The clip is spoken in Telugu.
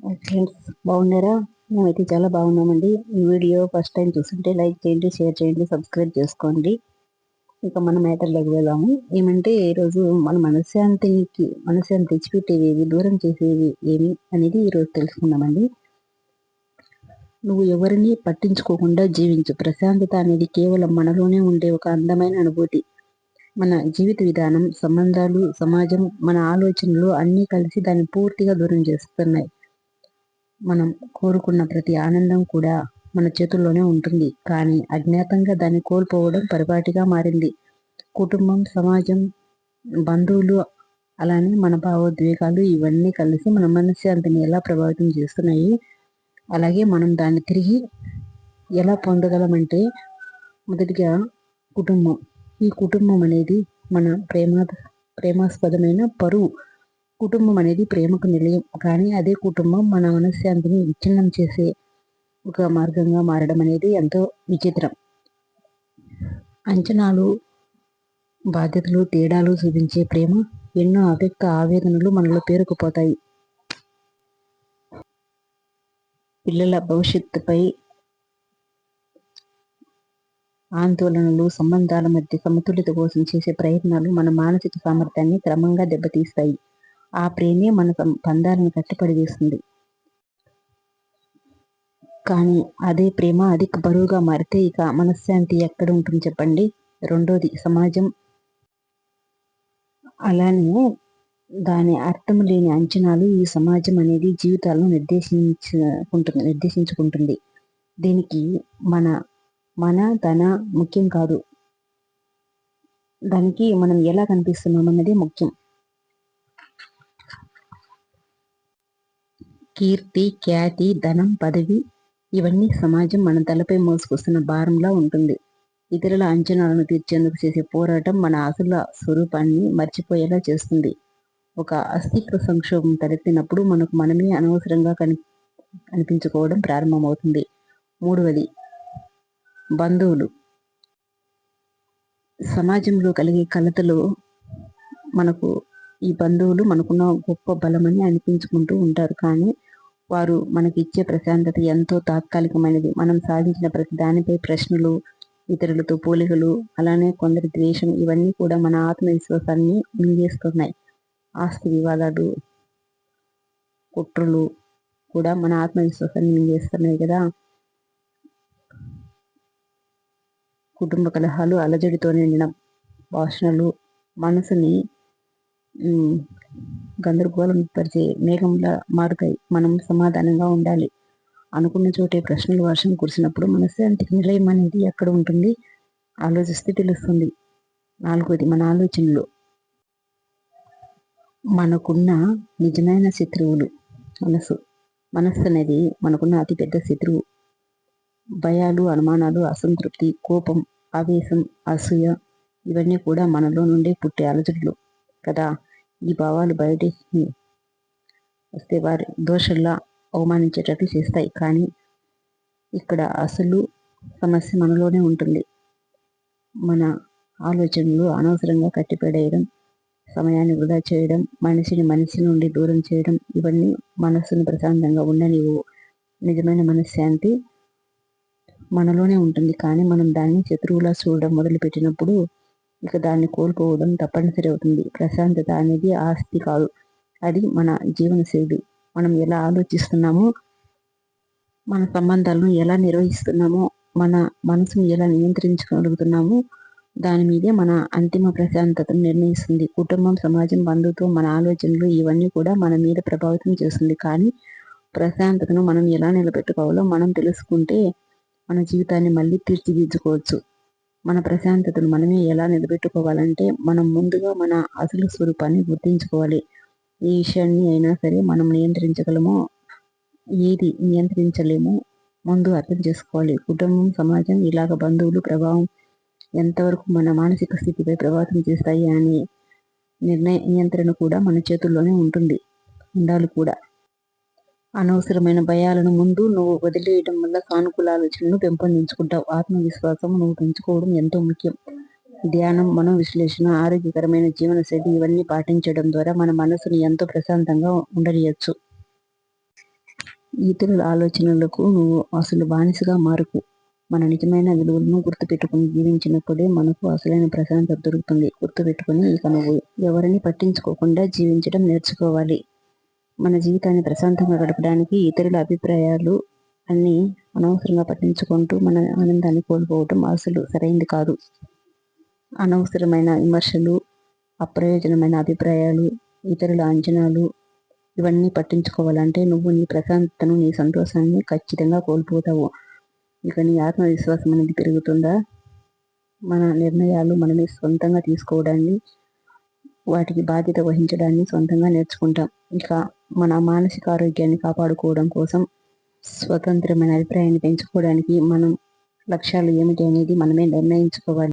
ఫ్రెండ్స్ బాగున్నారా? మేమైతే చాలా బాగున్నామండి. ఈ వీడియో ఫస్ట్ టైం చూస్తుంటే లైక్ చేయండి షేర్ చేయండి సబ్స్క్రైబ్ చేసుకోండి. ఇక మన మ్యాటర్లోకి వెళ్దాము ఏమంటే ఈరోజు మన మనశ్శాంతికి మనశ్శాంతి తెచ్చిపెట్టేవి దూరం చేసేవి ఏమి అనేది ఈరోజు తెలుసుకుందామండి. నువ్వు ఎవరిని పట్టించుకోకుండా జీవించు. ప్రశాంతత అనేది కేవలం మనలోనే ఉండే ఒక అందమైన అనుభూతి. మన జీవిత విధానం సంబంధాలు సమాజం మన ఆలోచనలు అన్నీ కలిసి దాన్ని పూర్తిగా దూరం చేస్తున్నాయి. మనం కోరుకున్న ప్రతి ఆనందం కూడా మన చేతుల్లోనే ఉంటుంది. కానీ అజ్ఞాతంగా దాన్ని కోల్పోవడం పరిపాటిగా మారింది. కుటుంబం సమాజం బంధువులు అలానే మన భావోద్వేగాలు ఇవన్నీ కలిసి మన మనశ్శాంతిని ఎలా ప్రభావితం చేస్తున్నాయి? అలాగే మనం దాన్ని తిరిగి ఎలా పొందగలమంటే మొదటిగా కుటుంబం. ఈ కుటుంబం అనేది మన ప్రేమ ప్రేమాస్పదమైన పరువు. కుటుంబం అనేది ప్రేమకు నిలయం. కానీ అదే కుటుంబం మన మనశ్శాంతిని విచ్ఛిన్నం చేసే ఒక మార్గంగా మారడం అనేది ఎంతో విచిత్రం. అంచనాలు బాధ్యతలు తేడాలు చూపించే ప్రేమ ఎన్నో అవ్యక్త ఆవేదనలు మనలో పేరుకుపోతాయి. పిల్లల భవిష్యత్తుపై ఆందోళనలు సంబంధాల మధ్య సమతుల్యత కోసం చేసే ప్రయత్నాలు మన మానసిక సామర్థ్యాన్ని క్రమంగా దెబ్బతీస్తాయి. ఆ ప్రేమే మనకు బంధాలను కట్టుబడి వేస్తుంది కానీ అదే ప్రేమ అధిక బరువుగా మారితే ఇక మనశ్శాంతి ఎక్కడ ఉంటుంది చెప్పండి. రెండోది సమాజం. అలానే దాని అర్థం లేని అంచనాలు ఈ సమాజం అనేది జీవితాలను నిర్దేశించుకుంటుంది నిర్దేశించుకుంటుంది. దీనికి మన మన తన ముఖ్యం కాదు. దానికి మనం ఎలా కనిపిస్తున్నాం అన్నది ముఖ్యం. కీర్తి ఖ్యాతి ధనం పదవి ఇవన్నీ సమాజం మన తలపై మోసుకొస్తున్న భారంలా ఉంటుంది. ఇతరుల అంచనాలను తీర్చేందుకు చేసే పోరాటం మన అసలు స్వరూపాన్ని మర్చిపోయేలా చేస్తుంది. ఒక అస్తిత్వ సంక్షోభం తలెత్తినప్పుడు మనకు మనమే అనవసరంగా కని కనిపించుకోవడం ప్రారంభమవుతుంది. మూడవది బంధువులు. సమాజంలో కలిగే కలతలు మనకు ఈ బంధువులు మనకున్న గొప్ప బలమని అనిపించుకుంటూ ఉంటారు. కానీ వారు మనకిచ్చే ప్రశాంతత ఎంతో తాత్కాలికమైనది. మనం సాధించిన ప్రతి దానిపై ప్రశ్నలు ఇతరులతో పోలికలు అలానే కొందరి ద్వేషం ఇవన్నీ కూడా మన ఆత్మవిశ్వాసాన్ని మింగేస్తున్నాయి. ఆస్తి వివాదాలు కుట్రలు కూడా మన ఆత్మవిశ్వాసాన్ని మింగేస్తున్నాయి కదా. కుటుంబ కలహాలు అలజడితో నిండిన భాషణలు మనసుని గందరగోళం పరిచే మేఘంలా మారుతాయి. మనం సమాధానంగా ఉండాలి. అనుకున్న చోటే ప్రశ్నలు వర్షం కురిసినప్పుడు మనశ్శాంతికి నిలయం అనేది ఎక్కడ ఉంటుంది? ఆలోచిస్తే తెలుస్తుంది. నాలుగోది మన ఆలోచనలు. మనకున్న నిజమైన శత్రువులు మనసు. మనస్సు అనేది మనకున్న అతిపెద్ద శత్రువు. భయాలు అనుమానాలు అసంతృప్తి కోపం ఆవేశం అసూయ ఇవన్నీ కూడా మనలో నుండి పుట్టే అలజడులు. కదా? ఈ భావాలు బయటికి వస్తే వారి దోషల్లా అవమానించేటట్లు చేస్తాయి. కానీ ఇక్కడ అసలు సమస్య మనలోనే ఉంటుంది. మన ఆలోచనలు అనవసరంగా కట్టిపడేయడం సమయాన్ని వృధా చేయడం మనిషిని మనిషి నుండి దూరం చేయడం ఇవన్నీ మనస్సును ప్రశాంతంగా ఉండనివ్వు. నిజమైన మనశ్శాంతి మనలోనే ఉంటుంది. కానీ మనం దాన్ని శత్రువులా చూడడం మొదలుపెట్టినప్పుడు ఇక దాన్ని కోల్పోవడం తప్పనిసరి అవుతుంది. ప్రశాంతత అనేది ఆస్తి కాదు. అది మన జీవనశైలి మనం ఎలా ఆలోచిస్తున్నామో మన సంబంధాలను ఎలా నిర్వహిస్తున్నామో మన మనసును ఎలా నియంత్రించగలుగుతున్నామో దాని మీదే మన అంతిమ ప్రశాంతతను నిర్ణయిస్తుంది. కుటుంబం సమాజం బంధుత్వం మన ఆలోచనలు ఇవన్నీ కూడా మన మీద ప్రభావితం చేస్తుంది. కానీ ప్రశాంతతను మనం ఎలా నిలబెట్టుకోవాలో మనం తెలుసుకుంటే మన జీవితాన్ని మళ్ళీ తీర్చిదిద్దుకోవచ్చు. మన ప్రశాంతతను మనమే ఎలా నిలబెట్టుకోవాలంటే మనం ముందుగా మన అసలు స్వరూపాన్ని గుర్తించుకోవాలి. ఏ విషయాన్ని అయినా సరే మనం నియంత్రించగలమో ఏది నియంత్రించలేమో ముందు అర్థం చేసుకోవాలి. కుటుంబం సమాజం ఇలాగ బంధువులు ప్రభావం ఎంతవరకు మన మానసిక స్థితిపై ప్రభావితం చేస్తాయి అనే నిర్ణయ నియంత్రణ కూడా మన చేతుల్లోనే ఉంటుంది. ఉండాలి కూడా. అనవసరమైన భయాలను ముందు నువ్వు వదిలేయడం వల్ల సానుకూల ఆలోచనలను పెంపొందించుకుంటావు. ఆత్మవిశ్వాసం నువ్వు పెంచుకోవడం ఎంతో ముఖ్యం. ధ్యానం మనో విశ్లేషణ ఆరోగ్యకరమైన జీవనశైలి ఇవన్నీ పాటించడం ద్వారా మన మనసుని ఎంతో ప్రశాంతంగా ఉండనియచ్చు. ఇతరుల ఆలోచనలకు నువ్వు అసలు బానిసగా మారుకు. మన నిజమైన విలువలను గుర్తుపెట్టుకుని జీవించినప్పుడే మనకు అసలైన ప్రశాంతత దొరుకుతుంది. గుర్తుపెట్టుకుని ఇక నువ్వు ఎవరిని పట్టించుకోకుండా జీవించడం నేర్చుకోవాలి. మన జీవితాన్ని ప్రశాంతంగా గడపడానికి ఇతరుల అభిప్రాయాలు అన్నీ అనవసరంగా పట్టించుకుంటూ మన ఆనందాన్ని కోల్పోవటం అసలు సరైంది కాదు. అనవసరమైన విమర్శలు అప్రయోజనమైన అభిప్రాయాలు ఇతరుల అంచనాలు ఇవన్నీ పట్టించుకోవాలంటే నువ్వు నీ ప్రశాంతతను నీ సంతోషాన్ని ఖచ్చితంగా కోల్పోతావు. ఇక నీ ఆత్మవిశ్వాసం అనేది పెరుగుతుందా? మన నిర్ణయాలు మనమే సొంతంగా తీసుకోవడాన్ని వాటికి బాధ్యత వహించడాన్ని సొంతంగా నేర్చుకుంటాం. ఇక మన మానసిక ఆరోగ్యాన్ని కాపాడుకోవడం కోసం స్వతంత్రమైన అభిప్రాయాన్ని పెంచుకోవడానికి మనం లక్ష్యాలు ఏమిటి అనేది మనమే నిర్ణయించుకోవాలి.